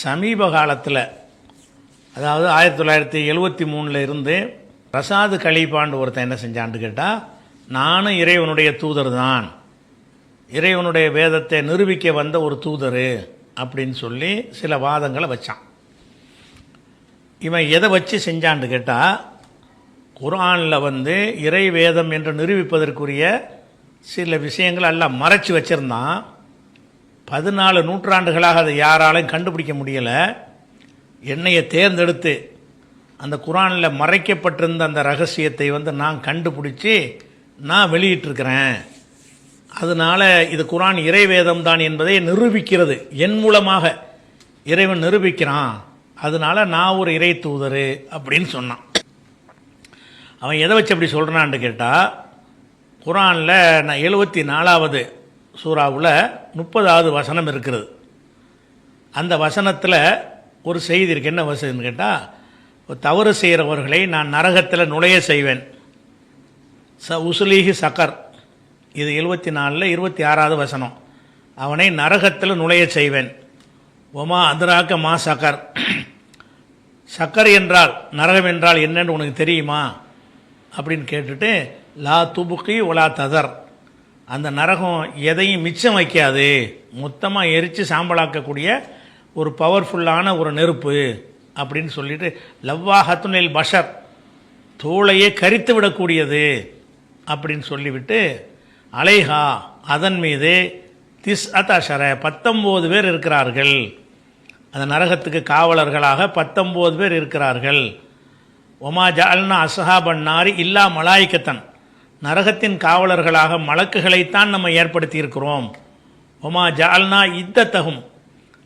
சமீப காலத்தில் அதாவது ஆயிரத்தி தொள்ளாயிரத்தி எழுபத்தி மூணில் இருந்து பிரசாத் கலிபாண்டு ஒருத்தன் என்ன செஞ்சான்னு கேட்டால் நானும் இறைவனுடைய தூதர் தான் இறைவனுடைய வேதத்தை நிரூபிக்க வந்த ஒரு தூதர் அப்படின்னு சொல்லி சில வாதங்களை வச்சான். இவன் எதை வச்சு செஞ்சான்னு கேட்டால் குரானில் வந்து இறை வேதம் என்று நிரூபிப்பதற்குரிய சில விஷயங்கள் எல்லாம் மறைச்சி வச்சுருந்தான். பதினாலு நூற்றாண்டுகளாக அதை யாராலையும் கண்டுபிடிக்க முடியலை. என்னையை தேர்ந்தெடுத்து அந்த குரானில் மறைக்கப்பட்டிருந்த அந்த ரகசியத்தை வந்து நான் கண்டுபிடிச்சி நான் வெளியிட்டிருக்கிறேன். அதனால் இது குரான் இறைவேதம் தான் என்பதை நிரூபிக்கிறது. என் மூலமாக இறைவன் நிரூபிக்கிறான். அதனால் நான் ஒரு இறை தூதர் அப்படின்னு சொன்னான். அவன் எதை வச்சு அப்படி சொல்கிறான்னு கேட்டால் குரானில் நான் எழுபத்தி நாலாவது சூறாவில் முப்பதாவது வசனம் இருக்கிறது அந்த வசனத்தில் ஒரு செய்தி இருக்கு. என்ன வசனம்னு கேட்டால் தவறு செய்கிறவர்களை நான் நரகத்தில் நுழைய செய்வேன். ச உசுலீஹி சக்கர். இது எழுபத்தி நாலில் இருபத்தி ஆறாவது வசனம். அவனை நரகத்தில் நுழைய செய்வேன். ஒமா அதிராக்க மா சக்கர்? சக்கர் என்றால் நரகம் என்றால் என்னன்னு உனக்கு தெரியுமா? அப்படின்னு கேட்டுட்டு லா துபுக்கி ஒலா ததர். அந்த நரகம் எதையும் மிச்சம் வைக்காது. மொத்தமாக எரித்து சாம்பலாக்கக்கூடிய ஒரு பவர்ஃபுல்லான ஒரு நெருப்பு அப்படின்னு சொல்லிட்டு துணையில் பஷர் தூளையே கரித்து விடக்கூடியது அப்படின்னு சொல்லிவிட்டு அலைஹா அதன் மீது திஸ் அத்தாஷர பத்தொம்போது பேர் இருக்கிறார்கள். அந்த நரகத்துக்கு காவலர்களாக பத்தொம்போது பேர் இருக்கிறார்கள். ஒமா ஜால்னா அசஹாபன் நாரி இல்லா மலாய்க்கத்தன். நரகத்தின் காவலர்களாக மலக்குகளைத்தான் நம்ம ஏற்படுத்தியிருக்கிறோம். ஒமா ஜால்னா இத்தத்தகும்.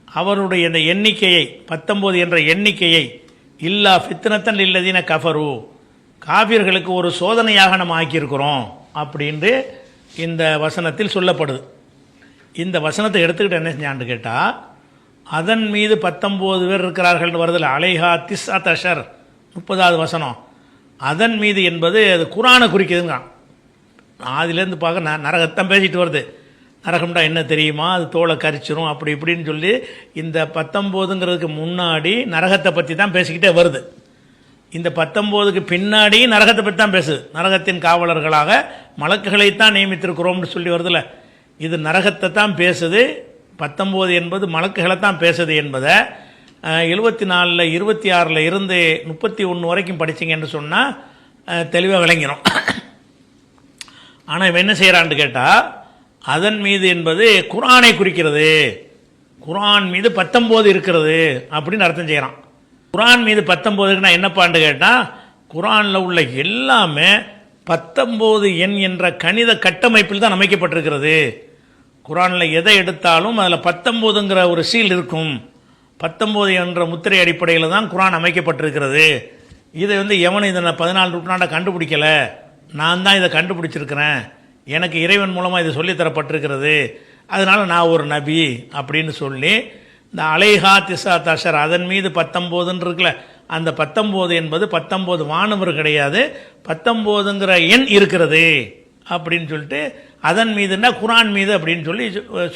அவருடைய இந்த எண்ணிக்கையை பத்தொம்போது என்ற எண்ணிக்கையை இல்லா ஃபித்னத்தன் இல்லதின கஃபரு காவிர்களுக்கு ஒரு சோதனையாக நம்ம ஆக்கியிருக்கிறோம் அப்படின்ட்டு இந்த வசனத்தில் சொல்லப்படுது. இந்த வசனத்தை எடுத்துக்கிட்டு என்ன செஞ்சான்னு கேட்டால் அதன் மீது பத்தொம்போது பேர் இருக்கிறார்கள் வருதில் அலைஹா திஸ் அத்தஷர் முப்பதாவது வசனம். அதன் மீது என்பது அது குரானை குறிக்குதுங்கிறான். ஆதிலேருந்து பார்க்க ந நரகத்தான் பேசிட்டு வருது. நரகம்டா என்ன தெரியுமா? அது தோலை கரிச்சிரும் அப்படி இப்படின்னு சொல்லி இந்த பத்தொம்போதுங்கிறதுக்கு முன்னாடி நரகத்தை பற்றி தான் பேசிக்கிட்டே வருது. இந்த பத்தொம்போதுக்கு பின்னாடி நரகத்தை பற்றி தான் பேசுது. நரகத்தின் காவலர்களாக மலக்குகளைத்தான் நியமித்திருக்கிறோம்னு சொல்லி வருதுல்ல இது நரகத்தை தான் பேசுது. பத்தொம்போது என்பது மலக்குகளை தான் பேசுது என்பதை எழுபத்தி நாலில் இருபத்தி ஆறில் இருந்து முப்பத்தி ஒன்று வரைக்கும் படிச்சிங்கன்னு சொன்னால் தெளிவாக விளங்கிடும் ஆனால் இவன் என்ன செய்கிறான்னு கேட்டால் அதன் மீது என்பது குரானை குறிக்கிறது. குரான் மீது பத்தொம்போது இருக்கிறது அப்படின்னு அர்த்தம் செய்கிறான் குரான் மீது பத்தொம்போதுக்கு நான் என்னப்பான்னு கேட்டால் குரானில் உள்ள எல்லாமே பத்தொம்போது எண் என்ற கணித கட்டமைப்பில் தான் அமைக்கப்பட்டிருக்கிறது. குரானில் எதை எடுத்தாலும் அதில் பத்தொம்போதுங்கிற ஒரு சீல் இருக்கும். பத்தொம்போது என்ற முத்திரை அடிப்படையில் தான் குரான் அமைக்கப்பட்டிருக்கிறது. இதை வந்து எவனும் இதை நான் பதினாலு நூற்றாண்டை கண்டுபிடிக்கலை. நான் தான் இதை கண்டுபிடிச்சிருக்கிறேன். எனக்கு இறைவன் மூலமாக இது சொல்லித்தரப்பட்டிருக்கிறது அதனால் நான் ஒரு நபி அப்படின்னு சொல்லி இந்த அலைஹா திசா தஷர் அதன் மீது பத்தொம்போதுன்னு இருக்குல்ல அந்த பத்தொம்போது என்பது பத்தொம்போது வானவர் கிடையாது பத்தொம்போதுங்கிற எண் இருக்கிறது அப்படின்னு சொல்லிட்டு அதன் மீதுன்னா குரான் மீது அப்படின்னு சொல்லி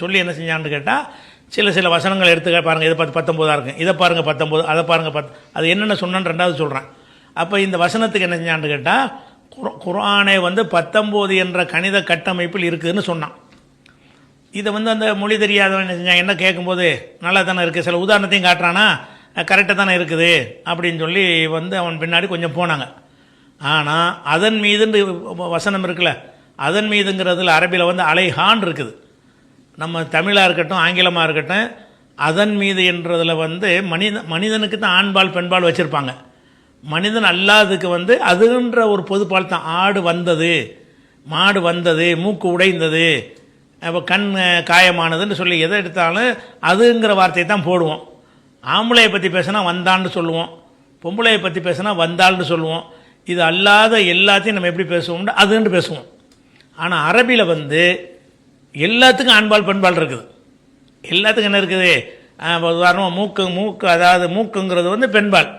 சொல்லி என்ன செஞ்சான்னு கேட்டால் சில சில வசனங்கள் எடுத்துக்க பாருங்கள் இதை பத்து பத்தொம்போதாக இருக்கும் இதை பாருங்கள் பத்தொம்போது அதை பாருங்கள் பத் அது என்னென்ன சொன்னான்னு ரெண்டாவது சொல்கிறேன் அப்போ இந்த வசனத்துக்கு என்ன செஞ்சான்னு கேட்டால் குரானை வந்து பத்தொம்போது என்ற கணித கட்டமைப்பில் இருக்குதுன்னு சொன்னான். இதை வந்து அந்த மொழி தெரியாதவன் என்ன செஞ்சான்? என்ன கேட்கும்போது நல்லா தானே இருக்குது சில உதாரணத்தையும் காட்டுறானா கரெக்டாக தானே இருக்குது அப்படின்னு சொல்லி வந்து அவன் பின்னாடி கொஞ்சம் போனாங்க. ஆனால் அதன் மீதுன்னு வசனம் இருக்குல்ல அதன் மீதுங்கிறதுல அரபியில் வந்து அலைஹான் இருக்குது. நம்ம தமிழாக இருக்கட்டும் ஆங்கிலமாக இருக்கட்டும் அதன் மீது என்றதில் வந்து மனித மனிதனுக்கு தான் ஆண்பால் பெண்பால் வச்சுருப்பாங்க. மனிதன் அல்லாததுக்கு வந்து அதுன்ற ஒரு பொதுப்பால் தான். ஆடு வந்தது மாடு வந்தது மூக்கு உடைந்தது அப்போ கண் காயமானதுன்னு சொல்லி எதை எடுத்தாலும் அதுங்கிற வார்த்தையை தான் போடுவோம். ஆம்பளையை பற்றி பேசினா வந்தான்னு சொல்லுவோம். பொம்பளையை பற்றி பேசினா வந்தாள்னு சொல்லுவோம். இது அல்லாத எல்லாத்தையும் நம்ம எப்படி பேசுவோம்னா அதுன்னு பேசுவோம். ஆனால் அரபியில் வந்து எல்லாத்துக்கும் ஆண்பால் பெண்பால் இருக்குது. எல்லாத்துக்கும் என்ன இருக்குது? உதாரணமாக மூக்கு மூக்கு அதாவது மூக்குங்கிறது வந்து பெண்பால்.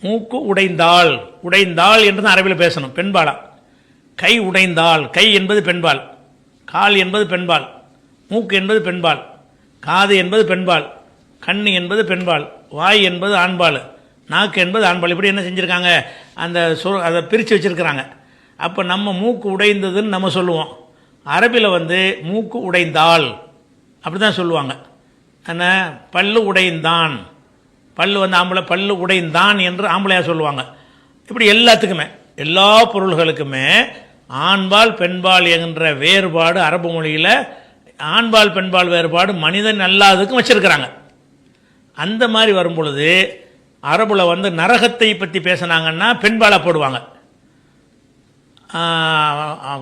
மூக்கு உடைந்தாள். உடைந்தாள் என்று தான் அரபியில் பேசணும். பெண்பாலா. கை உடைந்தாள். கை என்பது பெண்பால். கால் என்பது பெண்பால். மூக்கு என்பது பெண்பால். காது என்பது பெண்பால். கண் என்பது பெண்பால். வாய் என்பது ஆண்பால். நாக்கு என்பது ஆண்பால். இப்படி என்ன செஞ்சுருக்காங்க? அந்த சொ அதை பிரித்து வச்சுருக்கிறாங்க. அப்போ நம்ம மூக்கு உடைந்ததுன்னு நம்ம சொல்லுவோம். அரபியில் வந்து மூக்கு உடைந்தாள். அப்படி தான் சொல்லுவாங்க. ஆனால் பல்லு உடைந்தான். பல்லு வந்து ஆம்பளை பல்லு உடைந்தான் என்று ஆம்பளையாக சொல்லுவாங்க. இப்படி எல்லாத்துக்குமே எல்லா பொருள்களுக்குமே ஆண்பால் பெண்பால் என்ற வேறுபாடு அரபு மொழியில் ஆண்பால் பெண்பால் வேறுபாடு மனிதன் அல்லாததுக்கும் வச்சுருக்கிறாங்க. அந்த மாதிரி வரும் பொழுது வந்து நரகத்தை பற்றி பேசுனாங்கன்னா பெண்பாலை போடுவாங்க.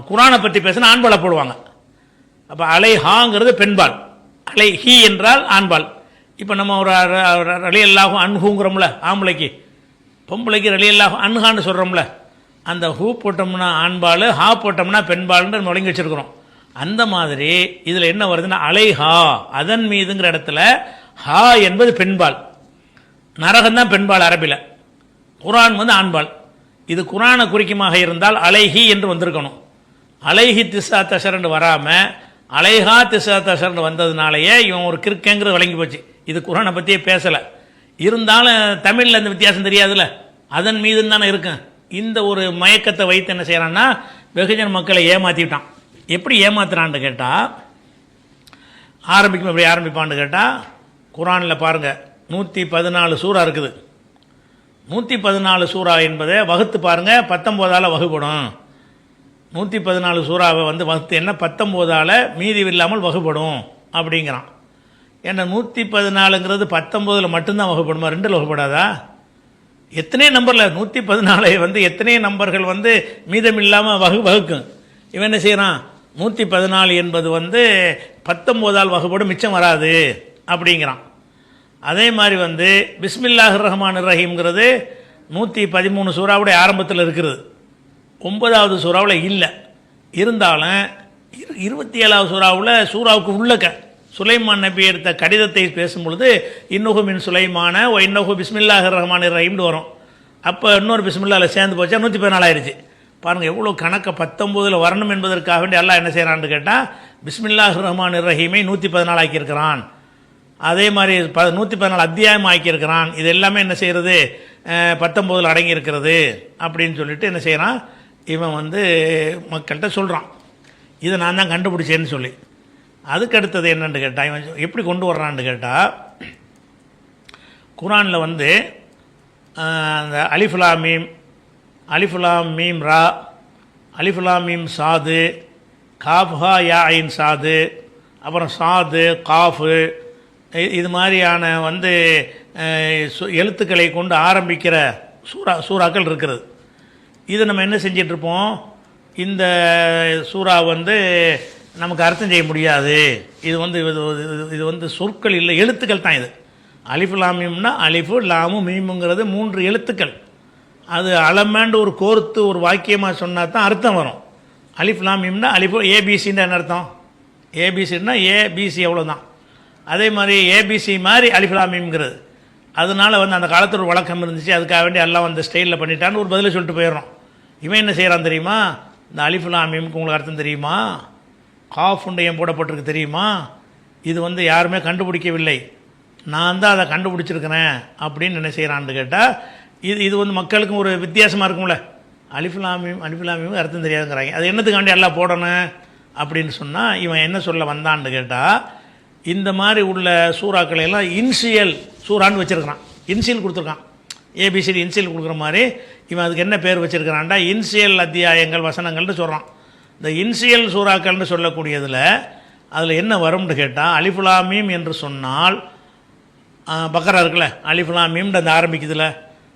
குரானை பற்றி பேசினா ஆண்பாலை போடுவாங்க. அப்போ அலைஹாங்கிறது பெண்பால். அலை ஹி என்றால் ஆண்பால். இப்போ நம்ம ஒரு ரலியல்லாகும் அன்ஹூங்கிறோம்ல ஆம்பளைக்கு. பொம்பளைக்கு ரலியல்லாகும் அன்ஹான்னு சொல்கிறோம்ல அந்த ஹூ போட்டோம்னா ஆண்பால் ஹா போட்டோம்னா பெண்பால்னு நம்ம ஒழுங்கி வச்சுருக்கிறோம். அந்த மாதிரி இதில் என்ன வருதுன்னா அலைஹா அதன் மீதுங்கிற இடத்துல ஹா என்பது பெண்பால். நரகம் தான் பெண்பால் அரபியில் குரான் வந்து ஆண்பால். இது குரானை குறிக்குமாக இருந்தால் அலைஹி என்று வந்திருக்கணும். அலைஹி திசா தசரன்னு வராமல் அலைஹா திசா தசரன்னு வந்ததுனாலேயே இவன் ஒரு கிறுக்கங்கிறது வழங்கி போச்சு. இது குரானை பற்றியே பேசலை. இருந்தாலும் தமிழில் இந்த வித்தியாசம் தெரியாதுல்ல? அதன் மீதுன்னு தானே இருக்கும். இந்த ஒரு மயக்கத்தை வைத்து என்ன செய்கிறான்னா வெகுஜன மக்களை ஏமாற்றிவிட்டான் எப்படி ஏமாத்துறான்னு கேட்டால் ஆரம்பிக்கும் எப்படி ஆரம்பிப்பான்னு கேட்டால் குரானில் பாருங்கள் நூற்றி பதினாலு சூறா இருக்குது. நூற்றி பதினாலு சூறா என்பதை வகுத்து பாருங்கள் பத்தொம்போதால் வகுப்படும் நூற்றி பதினாலு சூறாவை வந்து வகுத்து என்ன? பத்தொம்போதால் மீதி இல்லாமல் வகுப்படும் அப்படிங்கிறான். ஏன்னா நூற்றி பதினாலுங்கிறது பத்தொம்போதில் மட்டும்தான் வகுப்படுமா ரெண்டில் வகுப்படாதா எத்தனை நம்பரில்? நூற்றி பதினாலை வந்து எத்தனை நம்பர்கள் வந்து மீதம் இல்லாமல் வகு வகுக்கும்? இவன் என்ன செய்கிறான் நூற்றி பதினாலு என்பது வந்து பத்தொம்போதால் வகுப்படும் மிச்சம் வராது அப்படிங்கிறான். அதே மாதிரி வந்து பிஸ்மில்லாஹ் ரஹ்மான் ரஹீம்ங்கிறது நூற்றி பதிமூணு சூறாவுடைய ஆரம்பத்தில் இருக்கிறது ஒன்பதாவது சூறாவில் இல்லை. இருந்தாலும் இரு இருபத்தி ஏழாவது சூறாவில் சூறாவுக்கு உள்ளக்க. சுலைமான் நபி எடுத்த கடிதத்தை பேசும்பொழுது இன்னொகு மின் சுலைமான ஓ இன்னொகு பிஸ்மில்லாஹ் ரஹ்மான் ரஹீம்னு வரும். அப்போ இன்னொரு பிஸ்மில்லாவில் சேர்ந்து போச்சா நூற்றி பதினாலாயிருச்சு பாருங்கள் எவ்வளோ கணக்கை பத்தொம்போதில் வரணும் என்பதற்காக வேண்டி எல்லாம் என்ன செய்கிறான்னு கேட்டால் பிஸ்மில்லாஹ் ரஹ்மான் ரஹீமை நூற்றி பதினாலு ஆக்கியிருக்கிறான். அதே மாதிரி ப நூற்றி பதினாலு அத்தியாயம் ஆக்கியிருக்கிறான். இது எல்லாமே என்ன செய்கிறது பத்தொம்போதில் அடங்கி இருக்கிறது அப்படின்னு சொல்லிட்டு என்ன செய்கிறான் இவன் வந்து மக்கள்கிட்ட சொல்கிறான் இதை நான் தான் கண்டுபிடிச்சேன்னு சொல்லி. அதுக்கு அடுத்தது என்னன்னு கேட்டால் இவன் எப்படி கொண்டு வர்றான்னு கேட்டால் குரானில் வந்து அந்த அலிஃபுலா மீம் அலிஃபுலா மீம் ரா அலிஃபுலா மீம் சாது காஃப்ஹா யா ஐன் சாது அப்புறம் சாது காஃபு இது மாதிரியான வந்து சு- எழுத்துக்களை கொண்டு ஆரம்பிக்கிற சூறா சூறாக்கள் இருக்கிறது இது நம்ம என்ன செஞ்சிட்ருப்போம் இந்த சூறா வந்து நமக்கு அர்த்தம் செய்ய முடியாது. இது வந்து இது இது- வந்து சொற்கள் இல்லை எழுத்துக்கள் தான் இது. அலிஃபு லாமியம்னா அலிஃபு லாமு மீமுங்கிறது மூன்று எழுத்துக்கள். அது அளமேண்டு ஒரு கோர்த்து ஒரு வாக்கியமாக சொன்னால் தான் அர்த்தம் வரும். அலிஃப் லாமியம்னா அலிஃபு ஏபிசின்னு என்ன அர்த்தம்? ஏபிசின்னா ஏபிசி அவ்வளோதான் அதே மாதிரி ஏபிசி மாதிரி அலிஃப் லாமியம்ங்கிறது அதனால வந்து அந்த காலத்தில் ஒரு வழக்கம் இருந்துச்சு. அதுக்காக வேண்டி எல்லாம் அந்த ஸ்டைலில் பண்ணிட்டான்னு ஒரு பதிலை சொல்லிட்டு போயிடுறோம். இவன் என்ன செய்கிறான் தெரியுமா? இந்த அலிஃபுல்லாமீமுக்கு உங்களுக்கு அர்த்தம் தெரியுமா? காஃப் உண்டையம் போடப்பட்டிருக்கு தெரியுமா? இது வந்து யாருமே கண்டுபிடிக்கவில்லை. நான் தான் அதை கண்டுபிடிச்சிருக்கிறேன் அப்படின்னு என்ன செய்கிறான்னு கேட்டால் இது இது வந்து மக்களுக்கும் ஒரு வித்தியாசமாக இருக்கும்ல. அலிஃபுல்லாமியும் அலிஃபுலாமியும் அர்த்தம் தெரியாதுங்கிறாங்க. அது என்னத்துக்காண்டி எல்லாம் போடணும் அப்படின்னு சொன்னால் இவன் என்ன சொல்ல வந்தான்னு கேட்டால் இந்த மாதிரி உள்ள சூறாக்களை எல்லாம் இன்சியல் சூறான்னு வச்சுருக்கிறான். இன்சியல் கொடுத்துருக்கான். A B C D initial கொடுக்குற மாதிரி இவன் அதுக்கு என்ன பேர் வச்சுருக்கிறான்டா? இன்சியல் அத்தியாயங்கள் வசனங்கள்னு சொல்கிறான் இந்த இன்சியல் சூறாக்கள்னு சொல்லக்கூடியதில் அதில் என்ன வரும்னு கேட்டால் அலிஃபுலாமீம் என்று சொன்னால் பக்கரா இருக்குல்ல அலிஃபுலாமீம்னு அந்த ஆரம்பிக்குதுல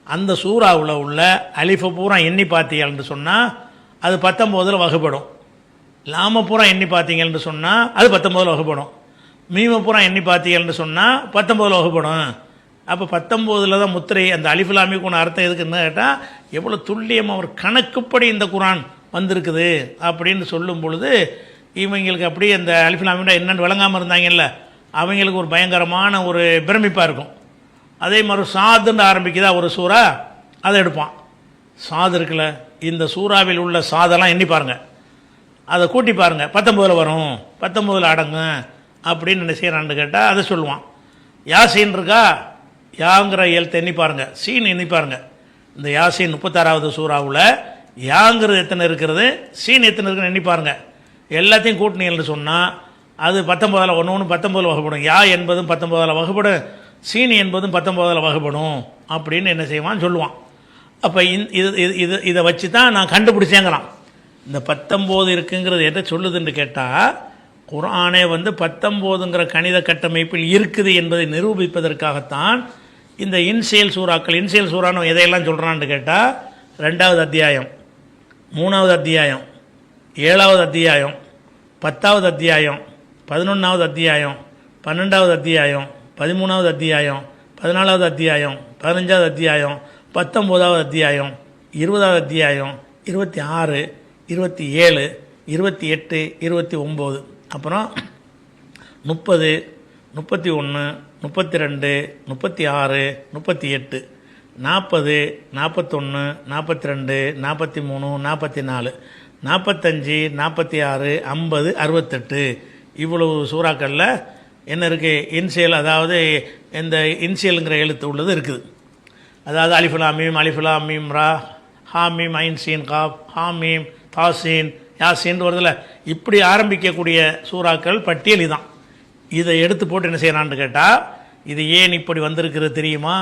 அந்த சூறாவில் உள்ள அலிஃபை பூரா எண்ணி பார்த்தீங்கன்னு சொன்னால் அது பத்தொம்போதில் வகுப்படும் லாம பூரா எண்ணி பார்த்தீங்கன்னு சொன்னால் அது பத்தொம்போதில் வகுப்படும் மீம பூரா எண்ணி பார்த்தீங்கன்னு சொன்னால் பத்தொம்போதில் வகுப்படும் அப்போ பத்தொம்போதில் தான் முத்திரை அந்த அலிஃபுலாமிக்கு ஒன்று அர்த்தம் எதுக்குன்னு கேட்டால் எவ்வளோ துல்லியமாக ஒரு கணக்குப்படி இந்த குரான் வந்திருக்குது அப்படின்னு சொல்லும் பொழுது இவங்களுக்கு அப்படியே அந்த அலிஃபுலாமியோட என்னென்னு விளங்காமல் இருந்தாங்கல்ல அவங்களுக்கு ஒரு பயங்கரமான ஒரு பிரமிப்பாக இருக்கும். அதே மாதிரி சாதுன்னு ஆரம்பிக்குதா ஒரு சூறா அதை எடுப்பான். சாது இருக்குல்ல இந்த சூறாவில் உள்ள சாதெல்லாம் எண்ணி பாருங்கள் அதை கூட்டி பாருங்கள் பத்தொம்போதில் வரும் பத்தொம்போதில் அடங்கும் அப்படின்னு என்ன செய்கிறான்னு கேட்டால் அதை சொல்லுவான். யாசின் இருக்கா? யாங்கிற எழுத்தை எண்ணி பாருங்க சீன் எண்ணி பாருங்கள் இந்த யாசின் முப்பத்தாறாவது சூறாவில் யாங்கிறது எத்தனை இருக்கிறது சீன் எத்தனை இருக்குன்னு எண்ணி பாருங்கள் எல்லாத்தையும் கூட்டினீங்கன்னு சொன்னால் அது பத்தொம்போதில் ஒன்று ஒன்று பத்தொம்போதில் வகைப்படும் யா என்பதும் பத்தொம்போதில் வகைப்படும் சீனி என்பதும் பத்தொம்போதில் வகைப்படும் அப்படின்னு என்ன செய்வான் சொல்லுவான். அப்போ இது இது இது இதை வச்சு தான் நான் கண்டுபிடிச்சேங்கிறான். இந்த பத்தொம்போது இருக்குங்கிறது என்ன சொல்லுதுன்னு கேட்டால் குரானே வந்து பத்தொம்போதுங்கிற கணித கட்டமைப்பில் இருக்குது என்பதை நிரூபிப்பதற்காகத்தான் இந்த இன்சியல் சூறாக்கள் இன்சியல் சூறான்னு எதையெல்லாம் சொல்கிறான்னு கேட்டால் ரெண்டாவது அத்தியாயம். மூணாவது அத்தியாயம் ஏழாவது அத்தியாயம் பத்தாவது அத்தியாயம் பதினொன்றாவது அத்தியாயம் பன்னெண்டாவது அத்தியாயம் பதிமூணாவது அத்தியாயம் பதினாலாவது அத்தியாயம் பதினஞ்சாவது அத்தியாயம் பத்தொம்போதாவது அத்தியாயம் இருபதாவது அத்தியாயம் இருபத்தி ஆறு இருபத்தி ஏழு இருபத்தி எட்டு இருபத்தி ஒம்பது. அப்புறம் முப்பது முப்பத்தி ஒன்று முப்பத்தி ரெண்டு முப்பத்தி ஆறு முப்பத்தி எட்டு. நாற்பது நாற்பத்தொன்று நாற்பத்தி ரெண்டு நாற்பத்தி மூணு நாற்பத்தி நாலு நாற்பத்தஞ்சு நாற்பத்தி ஆறு ஐம்பது அறுபத்தெட்டு. இவ்வளவு சூறாக்களில் என்ன இருக்குது இன்சியல் அதாவது இந்த இன்சியலுங்கிற எழுத்து உள்ளது இருக்குது. அதாவது அலிஃபுலாமீம் அலிஃபுலாமீம் அலிஃபுலா ரா ஹாமீம் ஐன்சீன் காப் ஹாமீம் தாசீன் யாசின் வருதுல இப்படி ஆரம்பிக்கக்கூடிய சூறாக்கள் பட்டியல் இதான் இதை எடுத்து போட்டு என்ன செய்யறான்னு கேட்டால் இது ஏன் இப்படி வந்திருக்கிறது தெரியுமா?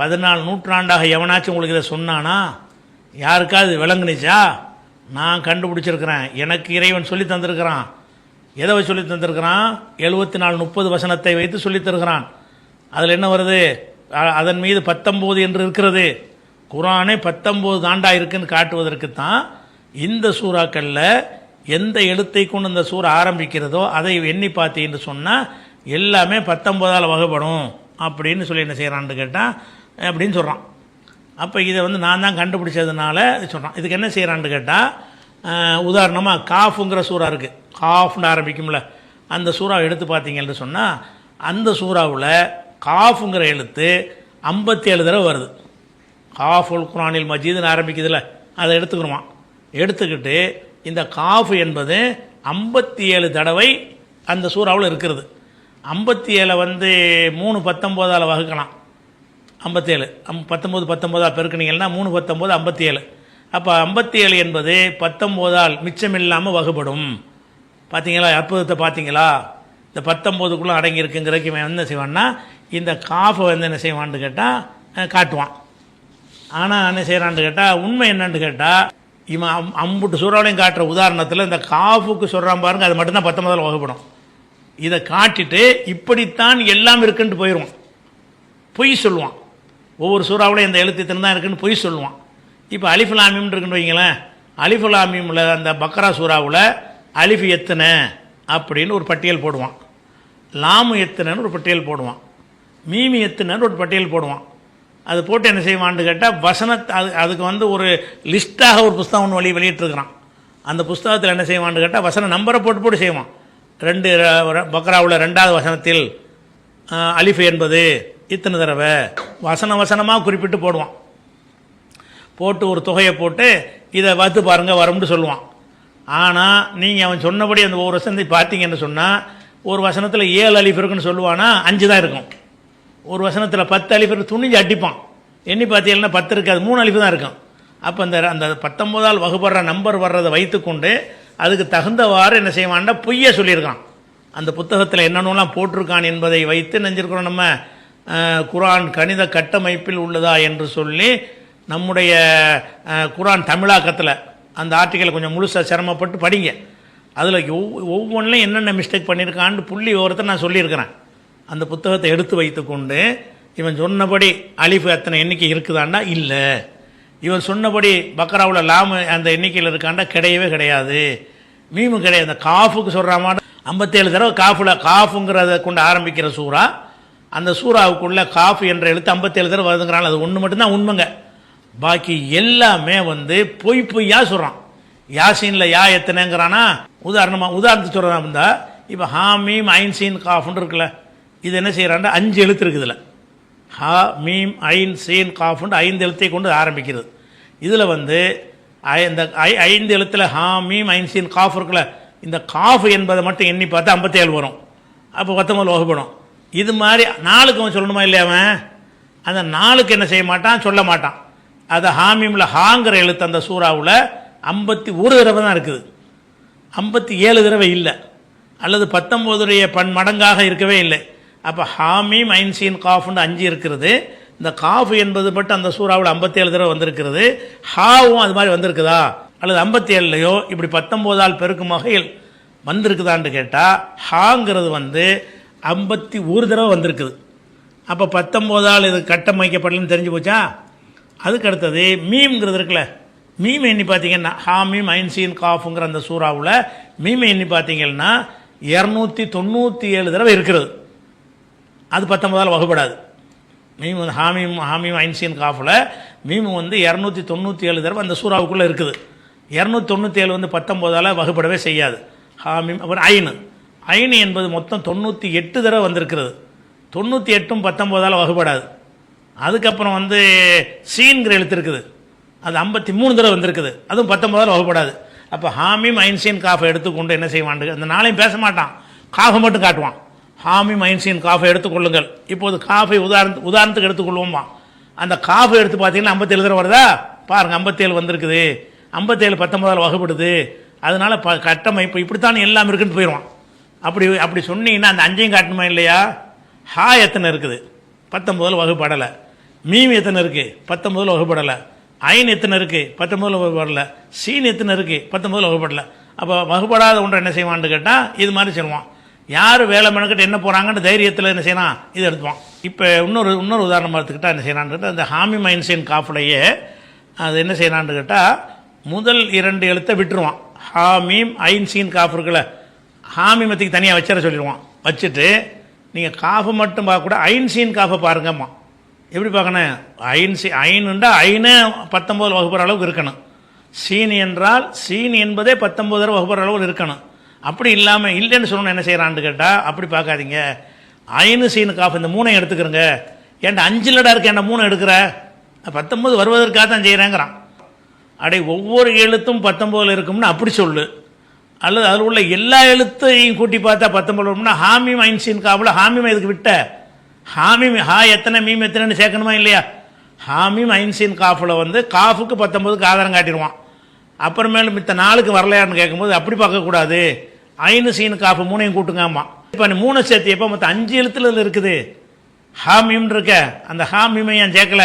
பதினாலு நூற்றாண்டாக எவனாச்சும் உங்களுக்கு இதை சொன்னானா? யாருக்காவது விளங்குனுச்சா? நான் கண்டுபிடிச்சிருக்கிறேன். எனக்கு இறைவன் சொல்லி தந்திருக்கிறான். எதை வச்சு சொல்லி தந்திருக்கிறான்? எழுபத்தி நாலு முப்பது வசனத்தை வைத்து சொல்லி தருகிறான். அதில் என்ன வருது? அதன் மீது பத்தொம்போது என்று இருக்கிறது. குரானே பத்தொம்போது தாண்டா இருக்குன்னு காட்டுவதற்கு தான் இந்த சூறாக்களில் எந்த எழுத்தை கொண்டு இந்த சூறா ஆரம்பிக்கிறதோ அதை எண்ணி பார்த்தீங்கன்னு சொன்னால் எல்லாமே பத்தொம்போதால் வகைப்படும் அப்படின்னு சொல்லி என்ன செய்கிறான்னு கேட்டால் அப்படின்னு சொல்கிறான் அப்போ இதை வந்து நான் தான் கண்டுபிடிச்சதுனால சொல்கிறான் இதுக்கு என்ன செய்கிறான்னு கேட்டால் உதாரணமாக காஃபுங்கிற சூறா இருக்குது காஃப்னு ஆரம்பிக்கும்ல. அந்த சூறாவை எடுத்து பார்த்தீங்கன்னு சொன்னால் அந்த சூறாவில் காஃபுங்கிற எழுத்து ஐம்பத்தி ஏழு தடவை வருது. காஃபுல் குரானில் மஜீதுன்னு ஆரம்பிக்குதுல்ல அதை எடுத்துக்கிறோமா எடுத்துக்கிட்டு இந்த காஃப் என்பது ஐம்பத்தி ஏழு தடவை அந்த சூறாவில் இருக்கிறது. ஐம்பத்தி ஏழை வந்து மூணு பத்தொம்போதால் வகுக்கலாம். ஐம்பத்தேழு. அம் பத்தொம்போது பத்தொம்போதாக பெருக்கினீங்கன்னா மூணு பத்தொம்போது ஐம்பத்தி ஏழு அப்போ ஐம்பத்தி ஏழு என்பது பத்தொம்போதால் மிச்சம் இல்லாமல் வகுப்படும் பார்த்தீங்களா அற்புதத்தை பார்த்தீங்களா இந்த பத்தொம்போதுக்குள்ளே அடங்கியிருக்குங்கிறக்கு இவன் என்ன செய்வான்னா இந்த காஃபை வந்து என்ன செய்வான்னு கேட்டால் காட்டுவான். ஆனால் என்ன செய்கிறான்னு கேட்டால் உண்மை என்னன்னு கேட்டால் இவன் அம்- அம்புட்டு சூறாவளையும் காட்டுற உதாரணத்தில் இந்த காஃபுக்கு சொல்கிறான் பாருங்க அது மட்டும்தான் பத்தொன்பதில் வகுப்படும் இதை காட்டிட்டு இப்படித்தான் எல்லாம் இருக்குன்ட்டு போயிடுவான் பொய் சொல்லுவான். ஒவ்வொரு சூறாவிலையும் இந்த எழுத்து இத்தனை தான் இருக்குன்னு பொய் சொல்லுவான். இப்போ அலிஃபுலாமியம்னு இருக்குன்னு வைங்களேன் அலிஃபுலாமியமில் அந்த பக்ரா சூறாவில் அலிஃபு எத்தனை அப்படின்னு ஒரு பட்டியல் போடுவான். லாமு எத்தனைன்னு ஒரு பட்டியல் போடுவான். மீமி எத்தனைன்னு ஒரு பட்டியல் போடுவான். அது போட்டு என்ன செய்வான்னு கேட்டால் வசனத் அது அதுக்கு வந்து ஒரு லிஸ்ட்டாக ஒரு புஸ்தகம் ஒன்று வழி வெளியிட்டிருக்கிறான். அந்த புஸ்தகத்தில் என்ன செய்வான்னு கேட்டால் வசன நம்பரை போட்டு போட்டு செய்வான். ரெண்டு பக்ராவில் ரெண்டாவது வசனத்தில் அலிஃபு என்பது இத்தனை தடவை வசன வசனமாக குறிப்பிட்டு போடுவான். போட்டு ஒரு தொகையை போட்டு இதை பார்த்து பாருங்க வரும்னு சொல்லுவான். ஆனால் நீங்கள் அவன் சொன்னபடி அந்த ஒரு வசனத்தை பார்த்தீங்கன்னு சொன்னால் ஒரு வசனத்தில் ஏழு அலிஃப் இருக்குன்னு சொல்லுவானா அஞ்சு தான் இருக்கும். ஒரு வசனத்தில் பத்து அலிஃப் இருக்கு துணிஞ்சு அடிப்பான். எண்ணி பார்த்தீங்கன்னா பத்து இருக்காது மூணு அலிஃப் தான் இருக்கும். அப்போ அந்த அந்த பத்தொம்போதால் வகுப்படுற நம்பர் வர்றதை வைத்துக்கொண்டு அதுக்கு தகுந்தவாறு என்ன செய்வான்னா பொய்யை சொல்லியிருக்கான். அந்த புத்தகத்தில் என்னென்னலாம் போட்டிருக்கான் என்பதை வைத்து நெஞ்சிருக்கிறோம் நம்ம. குரான் கணித கட்டமைப்பில் உள்ளதா என்று சொல்லி நம்முடைய குரான் தமிழாக்கத்தில் அந்த ஆர்டிக்கலை கொஞ்சம் முழுசாக சிரமப்பட்டு படிங்க. அதில் ஒவ்வொன்றிலையும் என்னென்ன மிஸ்டேக் பண்ணியிருக்கான்னு புள்ளி விவரத்தை நான் சொல்லியிருக்கிறேன். அந்த புத்தகத்தை எடுத்து வைத்துக்கொண்டு இவன் சொன்னபடி அலிஃப் அத்தனை எண்ணிக்கை இருக்குதாண்டா? இல்லை. இவன் சொன்னபடி பக்ராவில் லாமு அந்த எண்ணிக்கையில் இருக்காண்டா? கிடையவே கிடையாது. மீமு கிடையாது. அந்த காஃபுக்கு சொல்கிற மாதிரி ஐம்பத்தேழு தடவை காஃபில் காஃபுங்கிறத கொண்டு ஆரம்பிக்கிற சூறா அந்த சூறாவுக்குள்ள காஃப் என்ற எழுத்து ஐம்பத்தேழு தடவை வருதுங்கிறான் அது ஒன்று மட்டும்தான் உண்மைங்க. பாக்கி எல்லாமே வந்து பொய் பொய்யா சொல்கிறான் யாசீனில் யா எத்தனைங்கிறானா? உதாரணமாக உதாரணத்துக்கு சொல்கிறதா இருந்தால் இப்போ ஹாமீம் ஐன் சீன் காஃப்னு இருக்குல்ல. இது என்ன செய்கிறான்னா அஞ்சு எழுத்து இருக்குதுல ஹா மீம் ஐன் சீன் காஃப்னு ஐந்து எழுத்தை கொண்டு ஆரம்பிக்கிறது. இதில் வந்து ஐ- இந்த ஐ ஐந்து எழுத்தில் ஹா மீம் ஐன் சீன் காஃப் இருக்குல்ல. இந்த காஃப் என்பதை மட்டும் எண்ணி பார்த்தா ஐம்பத்தேழு வரும். அப்போ பத்தொம்பது வகுப்படும் இது மாதிரி நாளுக்கு அவன் சொல்லணுமா இல்லையா அவன்? அந்த நாளுக்கு என்ன செய்ய மாட்டான்? சொல்ல மாட்டான். அது ஹாமீம்ல ஹாங்கிற எழுத்து அந்த சூறாவில் ஐம்பத்தி ஒரு தடவை தான் இருக்குது. ஐம்பத்தி ஏழு தடவை இல்லை. அல்லது பத்தொம்போதுடைய பன் மடங்காக இருக்கவே இல்லை. அப்போ ஹாமீம் ஐன்சீன் காஃப்னு அஞ்சு இருக்கிறது இந்த காஃப் என்பது மட்டும் அந்த சூறாவில் ஐம்பத்தேழு தடவை வந்திருக்கிறது. ஹாவும் அது மாதிரி வந்திருக்குதா? அல்லது ஐம்பத்தி ஏழுலையோ இப்படி பத்தொம்போதால் பெருக்கும் வகையில் வந்திருக்குதான்னு கேட்டால் ஹாங்கிறது வந்து ஐம்பத்தி ஒரு தடவை வந்திருக்குது. அப்போ பத்தொம்போதால் இது கட்டமைக்கப்படலன்னு தெரிஞ்சு போச்சா? அதுக்கு அடுத்தது மீம்ங்கிறது இருக்குல்ல. மீம் எண்ணி பார்த்தீங்கன்னா ஹாமீம் ஐன்சீன் காஃபுங்கிற அந்த சூறாவில் மீம் எண்ணி பார்த்தீங்கன்னா இரநூத்தி தொண்ணூற்றி ஏழு தடவை இருக்கிறது. அது பத்தொன்பதால் வகுப்படாது மீம் வந்து ஹாமீம் ஹாமீம் ஐன்சீன் காஃபில் மீம் வந்து இரநூத்தி தொண்ணூற்றி ஏழு தடவை அந்த சூறாவுக்குள்ளே இருக்குது. இரநூத்தி தொண்ணூற்றி ஏழு வந்து பத்தொம்போதால் வகுப்படவே செய்யாது. ஹாமீம் அப்புறம் ஐனு. ஐனு என்பது மொத்தம் தொண்ணூற்றி எட்டு தடவை வந்திருக்கிறது. தொண்ணூற்றி எட்டும் பத்தொம்போதால் வகுப்படாது அதுக்கப்புறம் வந்து சீன்கிற எழுத்து இருக்குது அது ஐம்பத்தி மூணு தடவை வந்திருக்குது. அதுவும் பத்தொம்போதால் வகுப்படாது அப்போ ஹாமிம் ஐன்சீன் காஃபை எடுத்துக்கொண்டு என்ன செய்வான் அந்த நாளையும் பேச மாட்டான். காஃபை மட்டும் காட்டுவான். ஹாமிம் ஐன்சீன் காஃபை எடுத்துக்கொள்ளுங்கள் இப்போது காஃபை உதாரணத்து உதாரணத்துக்கு எடுத்துக்கொள்வோமா? அந்த காஃபை எடுத்து பார்த்தீங்கன்னா ஐம்பத்தேழு தடவை வருதா? பாருங்கள் ஐம்பத்தேழு வந்திருக்குது. ஐம்பத்தேழு பத்தொன்பதால் வகுப்படுது அதனால ப கட்டமைப்பு இப்படித்தான் எல்லாம் இருக்குன்னு போயிடுவான் அப்படி அப்படி சொன்னீங்கன்னா அந்த அஞ்சையும் காட்டணுமா இல்லையா? ஹா எத்தனை இருக்குது? பத்தொம்பதில் வகுப்படலை. மீம் எத்தனை இருக்குது பத்தொம்பதில் வகுப்படலை. ஐன் எத்தனை இருக்குது பத்தொம்பதில் வகுப்படலை. சீன் எத்தனை இருக்குது பத்தொம்பதில் வகுப்படலை. அப்போ வகுப்படாத ஒன்றை என்ன செய்வான்னு கேட்டால் இது மாதிரி சொல்லுவான் யார் வேலை மெனக்கிட்டு என்ன போகிறாங்கன்னு தைரியத்தில் என்ன செய்யலாம் இது எடுத்துவான் இப்போ இன்னொரு இன்னொரு உதாரணம் எடுத்துக்கிட்டால் என்ன செய்யலான்னு கேட்டால் அந்த ஹாமி மைன்சைன் காஃப்லையே அது என்ன செய்யலான்னு கேட்டால் முதல் இரண்டு எழுத்தை விட்டுருவான். ஹாமீம் ஐன்சீன் காஃப் இருக்குல்ல. ஹாமிமத்துக்கு தனியாக வச்சிட சொல்லிடுவான். வச்சுட்டு நீங்கள் காஃபை மட்டும் பார்க்கக்கூட ஐன்சீன் காஃபை பாருங்கம்மா. எப்படி பார்க்கணும்? ஐன்சி ஐனுண்டா ஐனே பத்தொம்போது வகுப்புற அளவுக்கு இருக்கணும். சீன் என்றால் சீன் என்பதே பத்தொம்போது வகுப்புற அளவில் இருக்கணும். அப்படி இல்லாமல் இல்லைன்னு சொல்லணும் என்ன செய்கிறான்னு கேட்டால் அப்படி பார்க்காதீங்க. ஐனு சீனு காஃப் இந்த மூணையும் எடுத்துக்கிறங்க. ஏன்டா அஞ்சு லடா இருக்கு என்ன மூணு எடுக்கிற? பத்தொம்போது வருவதற்காக தான் செய்கிறேங்கிறான் அடே ஒவ்வொரு எழுத்தும் பத்தொம்போதில் இருக்கும்னு அப்படி சொல்லு. அல்லது அதில் உள்ள எல்லா எழுத்தையும் கூட்டி பார்த்தா பத்தொம்பது வரும்னா ஹாமிம் ஐன்சின் காவில் ஹாமிம் இதுக்கு விட்ட. ஹாமிம் ஹா எத்தனை மீம் எத்தனைன்னு சேர்க்கணுமா இல்லையா? ஹாமிம் ஐன்சின் காஃபில் வந்து காஃபுக்கு பத்தொம்பதுக்கு ஆதாரம் காட்டிடுவான். அப்புறமேலும் மித்த நாளுக்கு வரலையான்னு கேட்கும்போது அப்படி பார்க்கக்கூடாது ஐனு சீன் காஃபு மூணையும் கூட்டுங்காமா இப்போ நீ மூணு சேர்த்து எப்போ மொத்தம் அஞ்சு எழுத்துல இதுல இருக்குது? ஹாமிம் இருக்க அந்த ஹாமிமை ஏன் சேர்க்கல?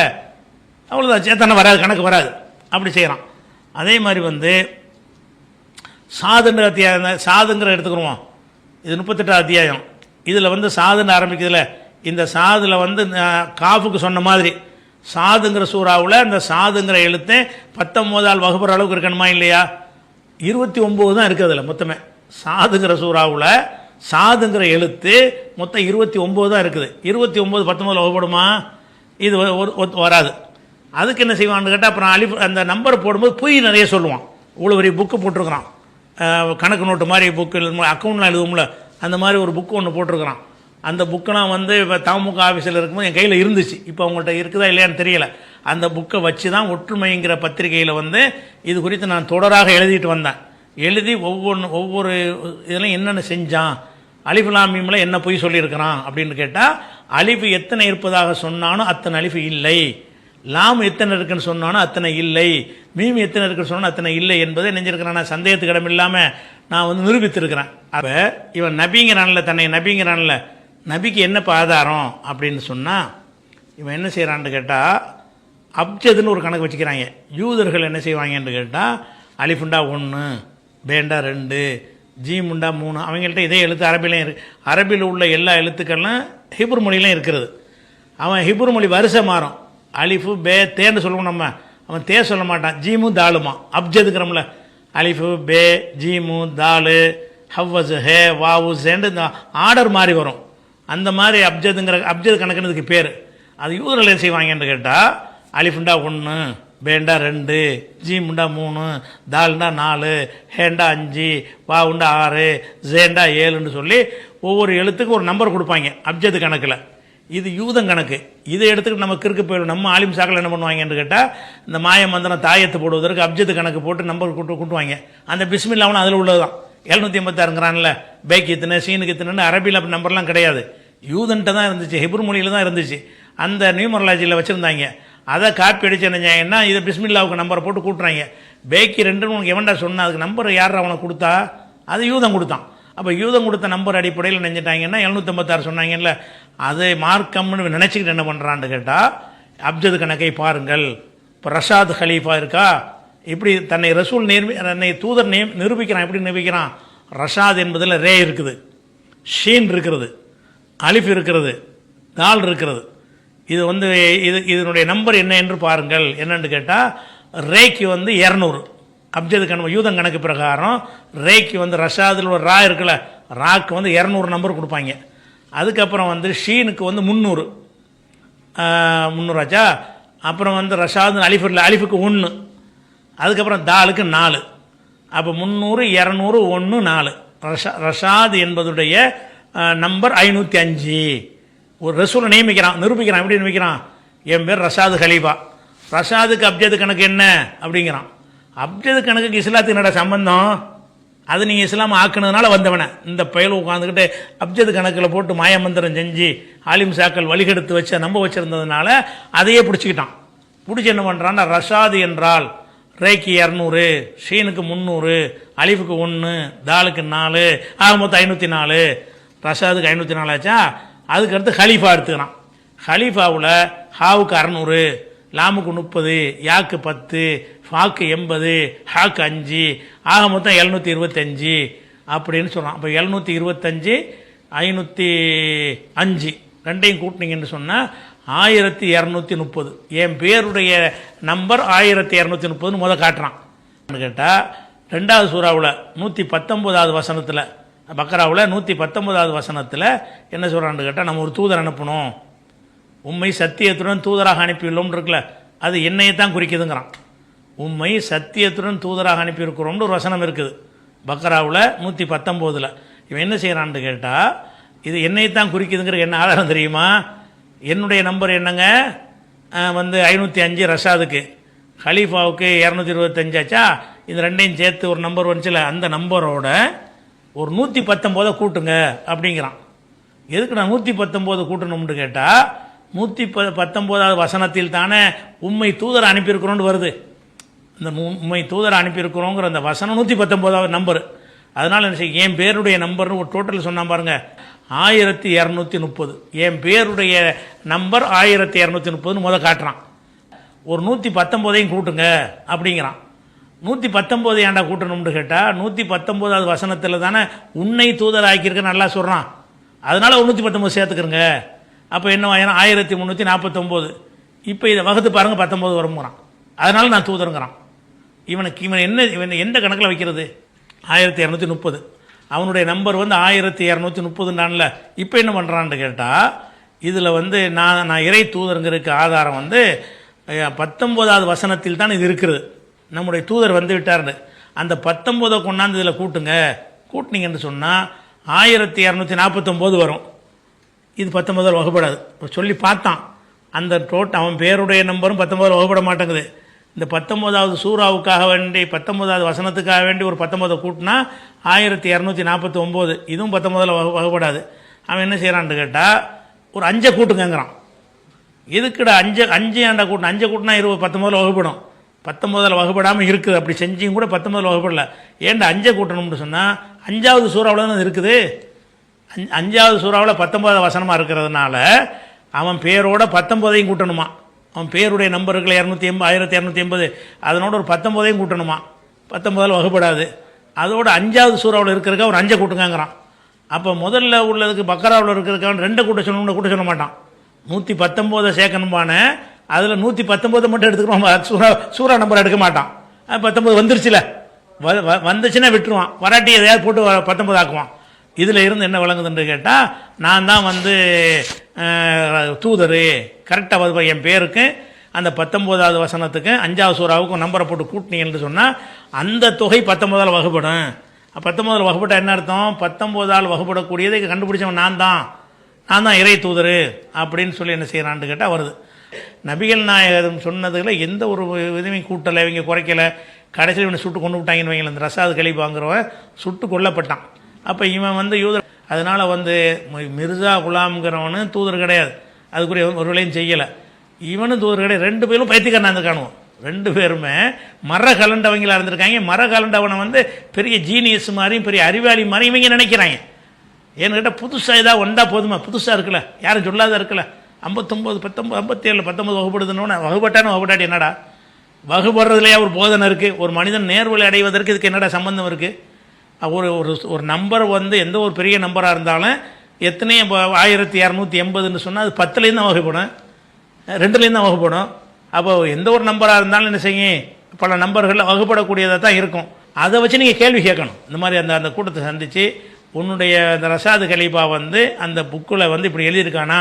அவ்வளோதான் சேத்தானே வராது கணக்கு வராது. அப்படி செய்கிறான் அதே மாதிரி வந்து சாதுன்ற அத்தியாயம் சாதுங்கிற எடுத்துக்கிடுவோம் இது முப்பத்தெட்டாம் அத்தியாயம். இதில் வந்து சாதுன்னு ஆரம்பிக்கிறதுல இந்த சாதில் வந்து காஃபுக்கு சொன்ன மாதிரி சாதுங்கிற சூறாவில் இந்த சாதுங்கிற எழுத்து பத்தொம்போதால் வகுப்புற அளவுக்கு இருக்கணுமா இல்லையா? இருபத்தி ஒம்பது தான் இருக்குது அதில் மொத்தமே. சாதுங்கிற சூறாவில் சாதுங்கிற எழுத்து மொத்தம் இருபத்தி ஒம்பது தான் இருக்குது. இருபத்தி ஒம்பது பத்தொம்போதில் வகுப்படுமா? இது ஒரு- வராது. அதுக்கு என்ன செய்வான்னு கேட்டால் அப்புறம் அழிப்பு அந்த நம்பர் போடும்போது பொய் நிறைய சொல்லுவான். இவ்வளோ பெரிய புக்கு போட்டிருக்கிறான். கணக்கு நோட்டு மாதிரி புக்கு அக்கௌண்ட்லாம் எழுதுவோம்ல அந்த மாதிரி ஒரு புக்கு ஒன்று போட்டிருக்கிறான். அந்த புக்கெலாம் வந்து இப்போ தமுக ஆஃபீஸில் இருக்கும்போது என் கையில் இருந்துச்சு. இப்போ அவங்கள்ட்ட இருக்குதா இல்லையான்னு தெரியல. அந்த புக்கை வச்சு தான் ஒற்றுமைங்கிற பத்திரிகையில் வந்து இது குறித்து நான் தொடராக எழுதிட்டு வந்தேன். எழுதி ஒவ்வொன்று ஒவ்வொரு இதெல்லாம் என்னென்ன செஞ்சான் அலிஃபுலாமீமில் என்ன பொய் சொல்லியிருக்கிறான் அப்படின்னு கேட்டால் அலிஃபு எத்தனை இருப்பதாக சொன்னானோ அத்தனை அலிஃபு இல்லை. லாம் எத்தனை இருக்குன்னு சொன்னோன்னா அத்தனை இல்லை. மீம் எத்தனை இருக்குன்னு சொன்னானோ அத்தனை இல்லை என்பதை நெஞ்சிருக்கிறான். நான் சந்தேகத்துக்கு இடம் இல்லாமல் நான் வந்து நிரூபித்திருக்கிறேன். அப்போ இவன் நபிங்கிறான்ல தன்னை நபிங்கிறான்ல நபிக்கு என்ன ஆதாரம் அப்படின்னு சொன்னால் இவன் என்ன செய்கிறான்னு கேட்டால் அப்ஜதுன்னு ஒரு கணக்கு வச்சுக்கிறாங்க. யூதர்கள் என்ன செய்வாங்கன்னு கேட்டால் அலிஃபுண்டா ஒன்று பேண்டா ரெண்டு ஜீமுண்டா மூணு அவங்கள்ட்ட இதே எழுத்து அரபிலையும் இருக்கு. அரபியில் உள்ள எல்லா எழுத்துக்கள்லாம் ஹிப்ரு மொழியிலும் இருக்கிறது. அவன் ஹிப்ரு மொழி வரிசை மாறும். அலிஃபு பே தேன்னு சொல்லுவோம் நம்ம. அவன் தே சொல்ல மாட்டான். ஜீமு தாளுமா. அப்ஜதுக்கிறோம்ல அலிஃபு பே ஜீமு தாலு ஹவ்வஸ் ஹே வாவு சேண்டு இந்த ஆர்டர் மாதிரி வரும். அந்த மாதிரி அப்ஜதுங்கிற அப்ஜது கணக்குன்னு இதுக்கு பேர். அது யூதர்கள் என்ன செய்வாங்கன்னு கேட்டால் அலிஃபுண்டா ஒன்று பேண்டா ரெண்டு ஜீமுண்டா மூணு தால்ண்டா நாலு ஹேண்டா அஞ்சு வாவுண்டா ஆறு ஜேண்டா ஏழுன்னு சொல்லி ஒவ்வொரு எழுத்துக்கும் ஒரு நம்பர் கொடுப்பாங்க அப்ஜது கணக்கில். இது யூதம் கணக்கு. இதை எடுத்துக்கிட்டு நம்ம கிறுக்கு போயிடும். நம்ம ஆலிம் சாக்கில் என்ன பண்ணுவாங்கன்னு கேட்டால் இந்த மாய மந்திரம் தாயத்தை போடுவதற்கு அப்ஜத்து கணக்கு போட்டு நம்பர் கூட்டு கூட்டுவாங்க. அந்த பிஸ்மில்லாவும் அதில் உள்ளது தான் எழுநூற்றி ஐம்பத்தாறுங்கிறான்ல பேக் இத்தனை சீனுக்கு இத்தனைன்னு அரபியில் அப்படி நம்பர்லாம் கிடையாது. யூதன்ட்ட தான் இருந்துச்சு ஹிப்ரு மொழியில் தான் இருந்துச்சு. அந்த நியூமரலாஜியில் வச்சுருந்தாங்க. அதை காப்பி அடிச்சு என்ன இதை பிஸ்மில்லாவுக்கு நம்பரை போட்டு கூட்டுறாங்க. பேக்கி ரெண்டுன்னு உனக்கு எவன்டா சொன்னால் அதுக்கு நம்பர் யார் அவனுக்கு கொடுத்தா அது யூதம் கொடுத்தான். அப்போ யூதம் கொடுத்த நம்பர் அடிப்படையில் நினைஞ்சிட்டாங்கன்னா எழுநூற்றம்பத்தாறு சொன்னாங்கல்ல அதை மார்க்கம்னு நினச்சிக்கிட்டு என்ன பண்ணுறான்னு கேட்டால் அப்ஜது கணக்கை பாருங்கள். இப்போ ரஷாத் ஹலீஃபா இருக்கா? இப்படி தன்னை ரசூல் நேர்மி தன்னை தூதர் நே நிரூபிக்கிறான் எப்படி நிரூபிக்கிறான்? ரஷாத் என்பதில் ரே இருக்குது. ஷீன் இருக்கிறது அலிஃப் இருக்கிறது தால் இருக்கிறது இது வந்து இது இதனுடைய நம்பர் என்ன என்று பாருங்கள். என்னென்னு கேட்டால் ரேக்கு வந்து இரநூறு. அப்ஜது கணக்கு யூதன் கணக்கு பிரகாரம் ரேக்கு வந்து ரஷாதில் ஒரு ரா இருக்குல்ல ராக்கு வந்து இரநூறு நம்பர் கொடுப்பாங்க. அதுக்கப்புறம் வந்து ஷீனுக்கு வந்து முந்நூறு. முந்நூறாச்சா அப்புறம் வந்து ரஷாது இல்லை அலிஃபுக்கு ஒன்று அதுக்கப்புறம் தாலுக்கு நாலு. அப்போ முந்நூறு இரநூறு ஒன்று நாலு. ரஷா ரஷாத் என்பதுடைய நம்பர் ஐநூற்றி அஞ்சு. ஒரு ரசூலை நியமிக்கிறான் நிரூபிக்கிறான் எப்படி நியமிக்கிறான்? என் பேர் ரஷாது ஹலீஃபா. ரஷாதுக்கு அப்ஜது கணக்கு என்ன? அப்படிங்கிறான். அப்ஜது கணக்குக்கு இஸ்லாத்துக்கு என்னடா சம்பந்தம்? அது நீங்கள் இஸ்லாம் ஆக்கினதுனால வந்தவனே. இந்த பயல் உட்காந்துக்கிட்டு அப்ஜது கணக்கில் போட்டு மாயமந்திரம் செஞ்சு ஆலிம் சாக்கள் வழிகெடுத்து வச்ச நம்ப வச்சுருந்ததுனால அதையே பிடிச்சிக்கிட்டான். பிடிச்சி என்ன பண்ணுறான்னா ரஷாது என்றால் ரேக்கு இரநூறு ஷீனுக்கு முந்நூறு அலிஃபுக்கு ஒன்று தாலுக்கு நாலு ஆக மொத்தம் ஐநூற்றி நாலு. ரஷாதுக்கு ஐநூற்றி நாலு ஆச்சா? அதுக்கடுத்து ஹலீஃபா எடுத்துக்கிறான். ஹலீஃபாவில் ஹாவுக்கு அறநூறு லாமுக்கு முப்பது யாக்கு பத்து ஃபாக்கு எண்பது ஹாக்கு அஞ்சு ஆக மொத்தம் எழுநூற்றி இருபத்தஞ்சி அப்படின்னு சொல்கிறான் அப்போ எழுநூற்றி இருபத்தஞ்சி ஐநூற்றி அஞ்சு ரெண்டையும் கூட்டினீங்கன்னு சொன்னால் ஆயிரத்தி இரநூத்தி முப்பது. என் பேருடைய நம்பர் ஆயிரத்தி இரநூத்தி முப்பதுன்னு முத காட்டுறான். கேட்டால் ரெண்டாவது சூறாவில் நூற்றி பத்தொம்போதாவது வசனத்தில் பக்கராவில் நூற்றி பத்தொம்போதாவது வசனத்தில் என்ன சொல்கிறான்னு கேட்டால் நம்ம ஒரு தூதர் அனுப்பணும். உண்மை சத்தியத்துடன் தூதராக அனுப்பியுள்ளோம்னு இருக்குல்ல அது என்னையை தான் குறிக்குதுங்கிறான். உண்மை சத்தியத்துடன் தூதராக அனுப்பியிருக்கிறோம்னு ஒரு வசனம் இருக்குது. பக்கராவில் நூற்றி பத்தொம்போதில் இவன் என்ன செய்கிறான்னு கேட்டால் இது என்னை தான் குறிக்குதுங்கிற என்ன ஆதாரம் தெரியுமா? என்னுடைய நம்பர் என்னங்க? வந்து ஐநூற்றி அஞ்சு ரஷாதுக்கு. ஹலீஃபாவுக்கு இரநூத்தி இருபத்தஞ்சாச்சா இது ரெண்டையும் சேர்த்து ஒரு நம்பர் வந்துச்சுல அந்த நம்பரோட ஒரு நூற்றி பத்தொம்போதை கூட்டுங்க அப்படிங்கிறான். எதுக்கு நான் நூற்றி பத்தொம்போது கூட்டணும்னு கேட்டால் நூற்றி ப பத்தொம்போதாவது வசனத்தில் தானே உண்மை தூதர் அனுப்பியிருக்கிறோன்னு வருது. இந்த உண்மை தூதரை அனுப்பியிருக்கிறோங்கிற அந்த வசனம் நூற்றி பத்தொம்போதாவது நம்பர். அதனால் என்ன செய்ய என் பேருடைய நம்பர்னு ஒரு டோட்டல் சொன்னா பாருங்கள் ஆயிரத்தி இரநூத்தி முப்பது. என் பேருடைய நம்பர் ஆயிரத்தி இரநூத்தி முப்பதுன்னு முத காட்டுறான். ஒரு நூற்றி பத்தொம்போதையும் கூட்டுங்க அப்படிங்கிறான். நூற்றி பத்தொம்போது ஏன்டா கூட்டணும்னு கேட்டால் நூற்றி பத்தொம்போதாவது வசனத்தில் தானே உன்னை தூதர் ஆக்கியிருக்க நல்லா சொல்கிறான் அதனால் ஒரு நூற்றி பத்தொம்போது சேர்த்துக்கிறங்க. அப்போ என்ன ஆயிரம் ஆயிரத்தி முந்நூற்றி நாற்பத்தொம்போது இப்போ இதை வகுத்து பாருங்கள் பத்தொம்போது வருங்கிறான் அதனால் நான் தூதருங்கிறான். இவனுக்கு இவன் என்ன இவன் எந்த கணக்கில் வைக்கிறது? ஆயிரத்தி இரநூத்தி முப்பது. அவனுடைய நம்பர் வந்து ஆயிரத்தி இரநூத்தி முப்பதுன்றான்ல. இப்போ என்ன பண்ணுறான்னு கேட்டால் இதில் வந்து நான் நான் இறை தூதருங்கிறதுக்கு ஆதாரம் வந்து பத்தொம்போதாவது வசனத்தில் தான் இது இருக்கிறது நம்முடைய தூதர் வந்து விட்டார்னு அந்த பத்தொம்போதை கொண்டாந்து இதில் கூட்டுங்க. கூட்டினீங்கன்னு சொன்னால் ஆயிரத்தி இரநூத்தி நாற்பத்தொம்போது வரும். இது பத்தொம்போதால் வகுப்படாது சொல்லி பார்த்தான். அந்த டோட் அவன் பேருடைய நம்பரும் பத்தொம்போதில் வகுப்பட மாட்டேங்குது. இந்த பத்தொம்போதாவது சூறாவுக்காக வேண்டி பத்தொம்போதாவது வசனத்துக்காக வேண்டி ஒரு பத்தொம்போதை கூட்டினா ஆயிரத்தி இரநூத்தி நாற்பத்தி ஒம்பது இதுவும் பத்தொம்போதில் வகுப்படாது அவன் என்ன செய்கிறான்னு கேட்டால் ஒரு அஞ்சை கூட்டுங்கிறான் எதுக்குடா அஞ்சு அஞ்சு ஏன்டா கூட்டணும் அஞ்சை கூட்டினா இருபது பத்தொம்போதில் வகுப்படும் பத்தொம்பதில் வகுப்படாமல் இருக்குது. அப்படி செஞ்சியும் கூட பத்தொம்போதில் வகுப்படல ஏன்டா அஞ்சை கூட்டணும்னு சொன்னால் அஞ்சாவது சூறாவில் தான் இருக்குது? அஞ்சு அஞ்சாவது சூறாவில் பத்தொம்போதாவது வசனமாக இருக்கிறதுனால அவன் பேரோட பத்தொம்போதையும் கூட்டணுமா? அவன் பேருடைய நம்பர்கள் இரநூத்தி எண்பது ஆயிரத்தி இரநூத்தி எண்பது. அதனோட ஒரு பத்தொம்போதையும் கூட்டணுமா? பத்தொம்போதில் வகுப்படாது அதோட அஞ்சாவது சூறாவில் இருக்கிறக்க ஒரு அஞ்சை கூட்டுங்கிறான் அப்போ முதல்ல உள்ளதுக்கு பக்கராவில் இருக்கிறதுக்கு ரெண்டை கூட்ட சொல்லணும் கூட்ட சொல்ல மாட்டான். நூற்றி பத்தொம்போதை சேர்க்கணுமான அதில் நூற்றி பத்தொம்போதை மட்டும் எடுத்துக்கிறோம் சூறா சூறா நம்பர் எடுக்க மாட்டான். பத்தொம்போது வந்துருச்சுல. வ- வ- வந்துச்சுன்னா விட்டுருவான். வராட்டி எதையாவது போட்டு வ- ஆக்குவான் இதில் இருந்து என்ன விளங்குதுன்னு கேட்டால் நான் தான் வந்து தூதர் கரெக்டாக வந்து என் பேருக்கு அந்த பத்தொம்போதாவது வசனத்துக்கு அஞ்சாவது சூறாவுக்கும் நம்பரை போட்டு கூட்டினீங்கன்னு சொன்னால் அந்த தொகை பத்தொம்போதால் வகுப்படும் பத்தொம்போதில் வகுப்பட்ட என்ன அர்த்தம்? பத்தொம்போதால் வகுப்படக்கூடியதை கண்டுபிடிச்சவன் நான் தான். நான் தான் இறை தூதர் அப்படின்னு சொல்லி என்ன செய்கிறான்னு கேட்டால் வருது. நபிகள் நாயகம் சொன்னதில் எந்த ஒரு இதுவும் கூட்டலை இவங்க குறைக்கலை. கடைசியில் இவனை சுட்டு கொண்டு விட்டாங்கன்னு வைங்களேன் இந்த ரசாது கழிப்பாங்கிறவன் சுட்டு கொல்லப்பட்டான். அப்போ இவன் வந்து யூதர் அதனால் வந்து மிர்சா குலாம்ங்கிறவனு தூதர் கிடையாது. அதுக்குரிய ஒரு வேலையும் செய்யலை. இவனும் தூதர் கிடையாது. ரெண்டு பேரும் பைத்தியக்காரனாக இருந்திருக்கானுவோம் ரெண்டு பேருமே மர கலண்டவங்களாக இருந்திருக்காங்க. மர கலண்டவனை வந்து பெரிய ஜீனியஸ் மாதிரியும் பெரிய அறிவாளி மாதிரியும் இவங்க நினைக்கிறாங்க. ஏன்னு கேட்டால் புதுசாக இதாக ஒன்றா போதுமா? புதுசாக இருக்கல யாரும் சொல்லாத இருக்கல ஐம்பத்தொம்போது பத்தொம்பது ஐம்பத்தேழு பத்தொம்பது வகுப்படுதுன்னு வகுப்பட்டான வகுப்பட்டாட்டி என்னடா? வகுப்படுறதுலையே ஒரு போதனை இருக்குது ஒரு மனிதன் நேர்வழி அடைவதற்கு இதுக்கு என்னடா சம்பந்தம் இருக்குது ஒரு ஒரு ஒரு நம்பர் வந்து எந்த ஒரு பெரிய நம்பராக இருந்தாலும் எத்தனை இப்போ ஆயிரத்தி இரநூத்தி எண்பதுன்னு சொன்னால் அது பத்துலேருந்து தான் வகுப்படும். ரெண்டுலேருந்து தான் வகுப்படும். அப்போ எந்த ஒரு நம்பராக இருந்தாலும் என்ன செய்யும்? பல நம்பர்களில் வகுப்படக்கூடியதாக தான் இருக்கும். அதை வச்சு நீங்கள் கேள்வி கேட்கணும். இந்த மாதிரி அந்த அந்த கூட்டத்தை சந்தித்து உன்னுடைய அந்த ரசாது கலீபா வந்து அந்த புக்கில் வந்து இப்படி எழுதியிருக்கானா?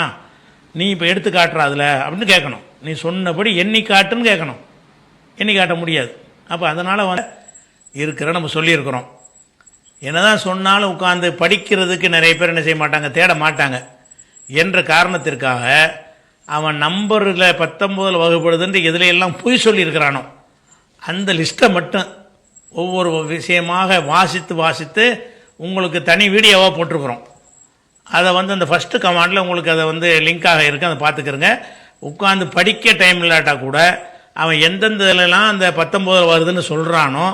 நீ இப்போ எடுத்து காட்டுற அதில் அப்படின்னு கேட்கணும். நீ சொன்னபடி எண்ணி காட்டுன்னு கேட்கணும். எண்ணி காட்ட முடியாது. அப்போ அதனால் வந்து இருக்கிற நம்ம சொல்லியிருக்கிறோம். என்னதான் சொன்னாலும் உட்காந்து படிக்கிறதுக்கு நிறைய பேர் என்ன செய்ய மாட்டாங்க தேட மாட்டாங்க. என்ற காரணத்திற்காக அவன் நம்பரில் பத்தொம்போதில் வகுப்படுதுன்ற எதிலையெல்லாம் எல்லாம் பொய் சொல்லியிருக்கிறானோ அந்த லிஸ்ட்டை மட்டும் ஒவ்வொரு விஷயமாக வாசித்து வாசித்து உங்களுக்கு தனி வீடியோவாக போட்டிருக்கிறோம். அதை வந்து அந்த ஃபஸ்ட்டு கமாண்டில் உங்களுக்கு அதை வந்து லிங்காக இருக்குது அதை பார்த்துக்கிறங்க. உட்காந்து படிக்க டைம் இல்லாட்டா கூட அவன் எந்தெந்த இதுலலாம் அந்த பத்தொம்போதில் வருதுன்னு சொல்கிறானோ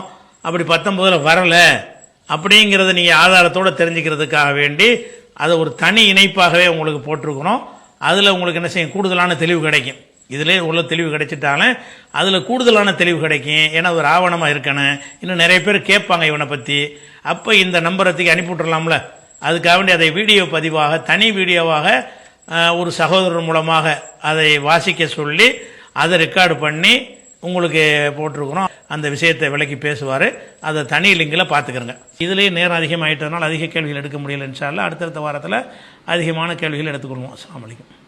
அப்படி பத்தொம்போதில் வரலை. அப்படிங்கிறத நீங்கள் ஆதாரத்தோடு தெரிஞ்சுக்கிறதுக்காக வேண்டி அதை ஒரு தனி இணைப்பாகவே உங்களுக்கு போட்டிருக்கிறோம் அதில் உங்களுக்கு என்ன செய்யும்? கூடுதலான தெளிவு கிடைக்கும். இதிலே உள்ள தெளிவு கிடைச்சிட்டாலும் அதில் கூடுதலான தெளிவு கிடைக்கும். ஏன்னா ஒரு ஆவணமாக இருக்கணும். இன்னும் நிறைய பேர் கேட்பாங்க இவனை பற்றி அப்போ இந்த நம்பரத்துக்கு அனுப்பிவிட்றலாம்ல அதுக்காக வேண்டி அதை வீடியோ பதிவாக தனி வீடியோவாக ஒரு சகோதரர் மூலமாக அதை வாசிக்க சொல்லி அதை ரெக்கார்டு பண்ணி உங்களுக்கு போட்டிருக்கிறோம். அந்த விஷயத்தை விளக்கி பேசுவார். அதை தனி லிங்கில் பார்த்துக்கிறங்க. இதுலேயே நேரம் அதிகமாகிட்டதுனால அதிக கேள்விகள் எடுக்க முடியல இன்ஷா அடுத்தடுத்த வாரத்தில் அதிகமான கேள்விகள் எடுத்துக்கொள்வோம். அஸ்லாம் அலைக்கும்.